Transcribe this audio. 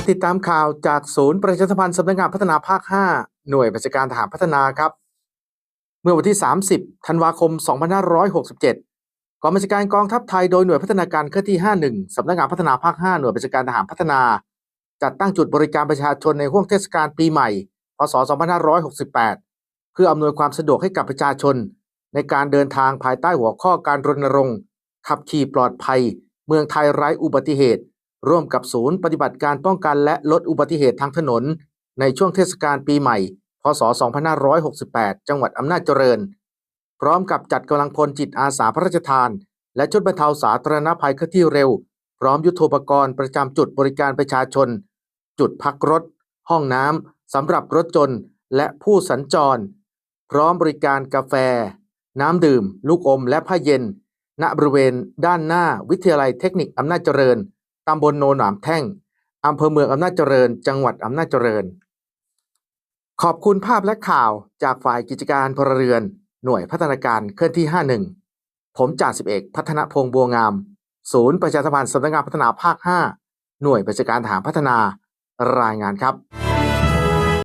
มาติดตามข่าวจากศูนย์ประชาสัมพันธ์สำนักงานพัฒนาภาค 5 หน่วยบัญชาการทหารพัฒนาครับ เมื่อวันที่ 30 ธันวาคม 2567 กองบัญชาการกองทัพไทยโดยหน่วยพัฒนาการเคลื่อนที่ 51 สำนักงานพัฒนาภาค 5 หน่วยบัญชาการทหารพัฒนา จัดตั้งจุดบริการประชาชนในห่วงเทศกาลปีใหม่ พศ 2568 เพื่ออำนวยความสะดวกให้กับประชาชน ในการเดินทางภายใต้หัวข้อการรณรงค์ขับขี่ปลอดภัย เมืองไทยไร้อุบัติเหตุ ร่วมกับศูนย์ปฏิบัติการป้องกันและลดอุบัติเหตุทางถนน ในช่วงเทศกาลปีใหม่ พศ 2568 จังหวัดอำนาจเจริญ พร้อมกับจัดกำลังพลจิตอาสาพระราชทาน และชุดบรรเทาสาธารณภัยเคลื่อนที่เร็ว พร้อมยุทโธปกรณ์ประจำจุดบริการประชาชน จุดพักรถ ห้องน้ำสำหรับรถจนและผู้สัญจร พร้อมบริการกาแฟ น้ำดื่ม ลูกอมและผ้าเย็น ณบริเวณด้านหน้าวิทยาลัยเทคนิคอำนาจเจริญ ตำบลโนนหนามแท่งอำเภอเมืองอำนาจเจริญ จังหวัดอำนาจเจริญ ขอบคุณภาพและข่าวจากฝ่ายกิจการพลเรือน หน่วยพัฒนาการเคลื่อนที่ 51 ผมจ่าสิบเอกพัฒนพงษ์บัวงาม ศูนย์ประชาสัมพันธ์สำนักงานพัฒนาภาค 5 หน่วยประชาการฐานพัฒนารายงานครับ